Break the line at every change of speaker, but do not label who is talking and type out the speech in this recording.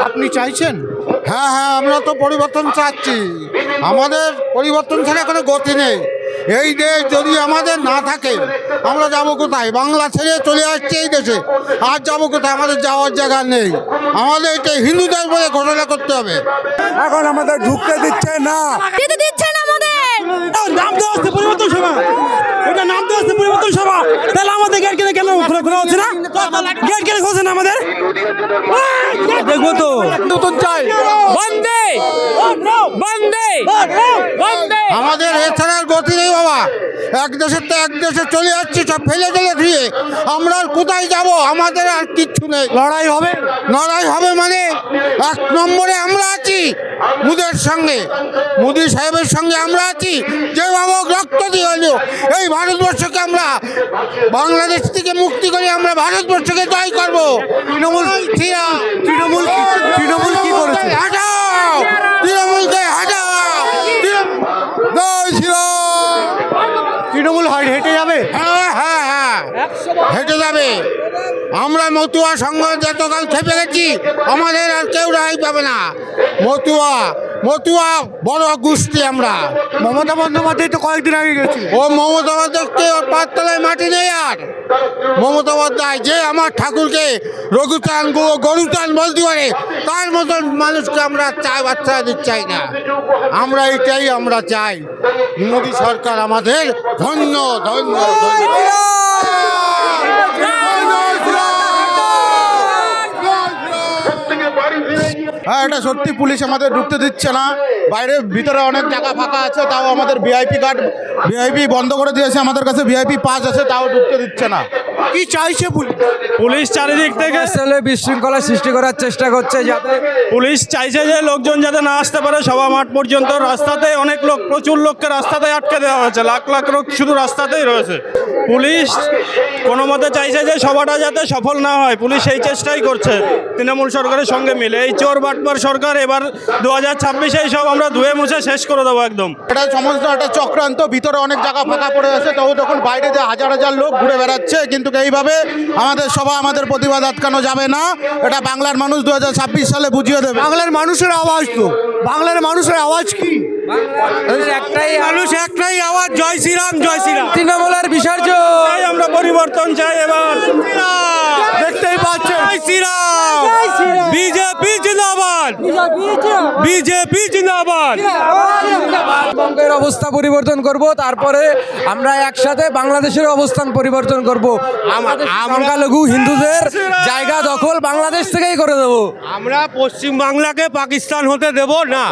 আপনি চাইছেন?
হ্যাঁ হ্যাঁ আমরা তো পরিবর্তন চাচ্ছি। আমাদের পরিবর্তন ছাড়া কোনো গতি নেই। এই দেশ যদি আমাদের না থাকে আমরা যাব কোথায়? বাংলা ছেড়ে চলে আসছে এই দেশে। আর যাব কোথায়? আমাদের যাওয়ার জায়গা নেই। আমাদের এটা হিন্দুদের বলে ঘোষণা করতে হবে।
এখন আমাদের ঢুকতে দিচ্ছে না।
যেতে দিচ্ছেন আমাদের।
হচ্ছে পরিবর্তন সভা ওটা নাম দেওয়া হচ্ছে পরিবর্তন সভা তাহলে আমাদের গেট হচ্ছে না? গেট কেন খুলছে না আমাদের? দেখব তো। নতুন চাই বন্দে! বন্দে! বন্দে!
আমাদের এছাড়ার গতি নেই বাবা। এক দেশের তো এক দেশে চলে যাচ্ছে সব ফেলে ফেলে ধুয়ে আমরা আর কোথায় যাব? আমাদের আর কিচ্ছু নেই।
লড়াই হবে?
লড়াই হবে মানে? এক নম্বরে আমরা আছি মুদের সঙ্গে। মোদি সাহেবের সঙ্গে আমরা আছি। যে বাবা রক্ত দিয়ে এই ভারতবর্ষকে আমরা বাংলাদেশ থেকে মুক্তি করে আমরা ভারতবর্ষকে জয় করব। তৃণমূল
তৃণমূল তৃণমূল কি করেছে?
হাটাও তৃণমূলকে হাটাও। তৃণমূল-
হয় হেঁটে যাবে?
হ্যাঁ হ্যাঁ হ্যাঁ। হেঁটে যাবে। আমরা মতুয়া সংঘ যতকাল খেপে গেছি। আমাদের আর কেউ রাই পাবে না। মতুয়া মতুয়া বড় গোষ্ঠী আমরা।
মমতা বন্দ্যোপাধ্যায় তো কয়েকদিন আগে গেছিল।
ও মমতা বন্দ্যোপাধ্যায় ওর পাঁচতলায় মাটি নেই আর। মমতা বন্দ্যোপাধ্যায় যে আমার ঠাকুরকে রঘুচান গরুচান বলতে পারে তার মতন মানুষকে আমরা চাই বাচ্চা দিতে চাই না। আমরা এটাই আমরা চাই। মোদী সরকার আমাদের ধন্য ধন্য ধন্য।
হ্যাঁ এটা সত্যি পুলিশ আমাদের ঢুকতে দিচ্ছে না। বাইরে ভিতরে অনেক জায়গা ফাঁকা আছে তাও আমাদের ভিআইপি কার্ড ভিআইপি বন্ধ করে দিয়েছে আমাদের কাছে ভিআইপি পাস আছে তাও ঢুকতে দিচ্ছে না।
কি চাইছে পুলিশ?
পুলিশ চারিদিক থেকে
ছেলে বিশৃঙ্খলা সৃষ্টি করার চেষ্টা করছে যাতে
পুলিশ চাইছে যে লোকজন যাতে না আসতে পারে সভা মাঠ পর্যন্ত। রাস্তাতে অনেক লোক প্রচুর লোককে রাস্তাতে আটকে দেওয়া হয়েছে। লাখ লাখ লোক শুধু রাস্তাতেই রয়েছে। পুলিশ কোনো মতে চাইছে যে সভাটা যাতে সফল না হয়। পুলিশ এই চেষ্টাই করছে তৃণমূল সরকারের সঙ্গে মিলে। এই চোর বাটপার সরকার এবার দু হাজার ছাব্বিশেই সব আমরা ধুয়ে মুছে শেষ করে দেবো একদম।
এটা সমস্ত একটা চক্রান্ত ভিতরে অনেক জায়গা ফাঁকা পড়ে আছে। তবু তখন বাইরে যে হাজার হাজার লোক ঘুরে বেড়াচ্ছে কিন্তু এইভাবে আমাদের সভা আমাদের প্রতিবাদ আটকানো যাবে না। এটা বাংলার মানুষ দু হাজার ছাব্বিশ সালে বুঝিয়ে দেবে।
বাংলার মানুষের আওয়াজ তো। বাংলার মানুষের আওয়াজ কি?
একটাই
মানুষ একটাই আওয়াজ। জয় শ্রীরাম জয় শ্রীরাম।
তৃণমূলের বিসর্জন।
আমরা পরিবর্তন চাই এবার।
দেখতেই পাচ্ছেন।
জয় শ্রীরাম। বিজেপি জিন্দাবাদ। বিজেপি জিন্দাবাদ।
বঙ্গের অবস্থা পরিবর্তন করব তারপরে আমরা একসাথে বাংলাদেশের অবস্থান পরিবর্তন করব। সংখ্যালঘু হিন্দুদের জায়গা দখল বাংলাদেশ থেকেই করে দেবো।
আমরা পশ্চিম বাংলাকে পাকিস্তান হতে দেব না।